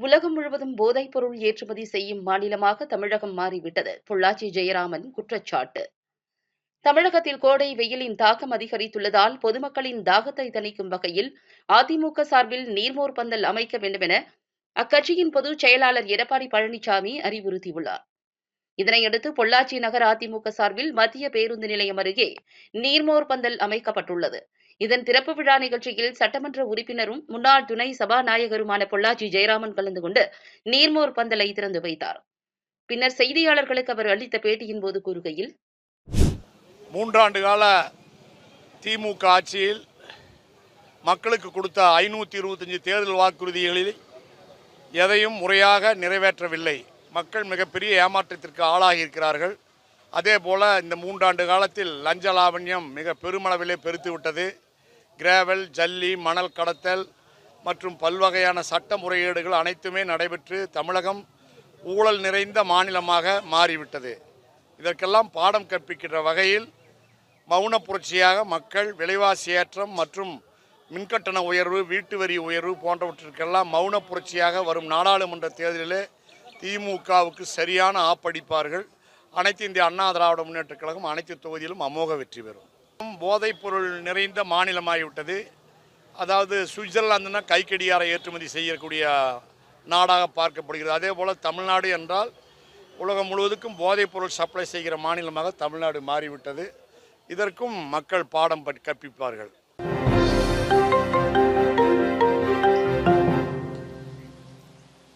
உலகம் முழுவதும் போதைப் பொருள் ஏற்றுமதி செய்யும் மாநிலமாக தமிழகம் மாறிவிட்டது. பொள்ளாச்சி ஜெயராமன் குற்றச்சாட்டு. தமிழகத்தில் கோடை வெயிலின் தாக்கம் அதிகரித்துள்ளதால் பொதுமக்களின் தாகத்தை தணிக்கும் வகையில் அதிமுக சார்பில் நீர்மோர் பந்தல் அமைக்க வேண்டுமென அக்கட்சியின் பொதுச் செயலாளர் எடப்பாடி பழனிசாமி அறிவுறுத்தியுள்ளார். இதனையடுத்து பொள்ளாச்சி நகர் அதிமுக சார்பில் மத்திய பேருந்து நிலையம் அருகே நீர்மோர் பந்தல் அமைக்கப்பட்டுள்ளது. இதன் திறப்பு விழா நிகழ்ச்சியில் சட்டமன்ற உறுப்பினரும் முன்னாள் துணை சபாநாயகருமான பொள்ளாச்சி ஜெயராமன் கலந்து கொண்டு நீர்மோர் பந்தலை திறந்து வைத்தார். பின்னர் செய்தியாளர்களுக்கு அவர் அளித்த பேட்டியின் போது கூறுகையில் மூன்றாண்டு கால திமுக ஆட்சியில் மக்களுக்கு கொடுத்த ஐநூற்றி இருபத்தஞ்சு தேர்தல் வாக்குறுதிகளில் எதையும் முறையாக நிறைவேற்றவில்லை. மக்கள் மிகப்பெரிய ஏமாற்றத்திற்கு ஆளாகி இருக்கிறார்கள் அதே போல் இந்த மூன்றாண்டு காலத்தில் லஞ்ச லாவண்யம் மிக பெருமளவிலே பெருத்து விட்டது கிராவல் ஜல்லி மணல் கடத்தல் மற்றும் பல்வகையான சட்ட முறையீடுகள் அனைத்துமே நடைபெற்று தமிழகம் ஊழல் நிறைந்த மாநிலமாக மாறிவிட்டது. இதற்கெல்லாம் பாடம் கற்பிக்கின்ற வகையில் மௌன புரட்சியாக மக்கள் விலைவாசி ஏற்றம் மற்றும் மின்கட்டண உயர்வு வீட்டு வரி உயர்வு போன்றவற்றிற்கெல்லாம் மௌன புரட்சியாக வரும் நாடாளுமன்ற தேர்தலிலே திமுகவுக்கு சரியான ஆப்படிப்பார்கள். அனைத்து இந்திய அண்ணா திராவிட முன்னேற்றக் கழகம் அனைத்து தொகுதியிலும் அமோக வெற்றி பெறும். போதைப் பொருள் நிறைந்த மாநிலமாகிவிட்டது. அதாவது சுவிட்சர்லாந்துனா கைக்கடியாரை ஏற்றுமதி செய்யக்கூடிய நாடாக பார்க்கப்படுகிறது. அதே போல் தமிழ்நாடு என்றால் உலகம் முழுவதுக்கும் போதைப் பொருள் சப்ளை செய்கிற மாநிலமாக தமிழ்நாடு மாறிவிட்டது. இதற்கும் மக்கள் பாடம் கற்பிப்பார்கள்.